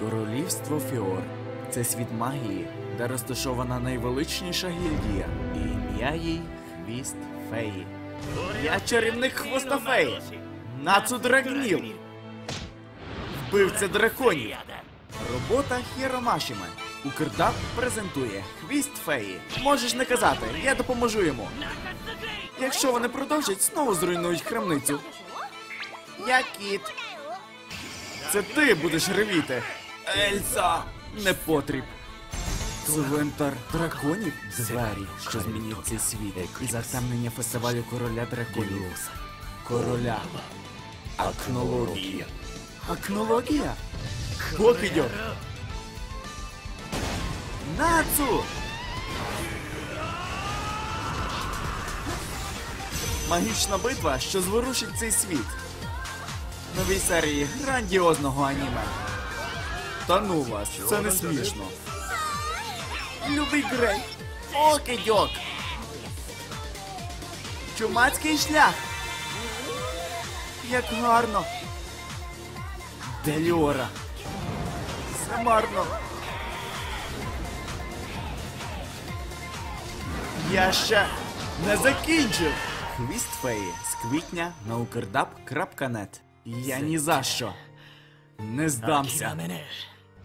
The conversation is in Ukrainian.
Королівство Фіор це світ магії, де розташована найвеличніша гільдія, і ім'я їй Хвіст Феї. Я чарівник хвоста феї. Нацу Драгніл. Вбивця драконів. Робота Хіромашіме. Укрдап презентує Хвіст Феї. Можеш не казати, я допоможу йому. Якщо вони продовжать, знову зруйнують крамницю. Я кіт. Це ти будеш ревіти. Ельса! Не потріб. Цвинтар драконів двері, що змінив цей світ. І затемнення фестивалю короля драконів. Короля. Акнологія. Акнологія? Покидьок. Нацу! Магічна битва, що зворушить цей світ. Новій серії грандіозного аніме. Та ну вас, це не смішно. Любий Грей. Окидьок. Чумацький шлях. Як гарно. Деліора. Марно. Я ще не закінчив. Хвіст феї з квітня на ukrdap.net. Я ні за що не здамся.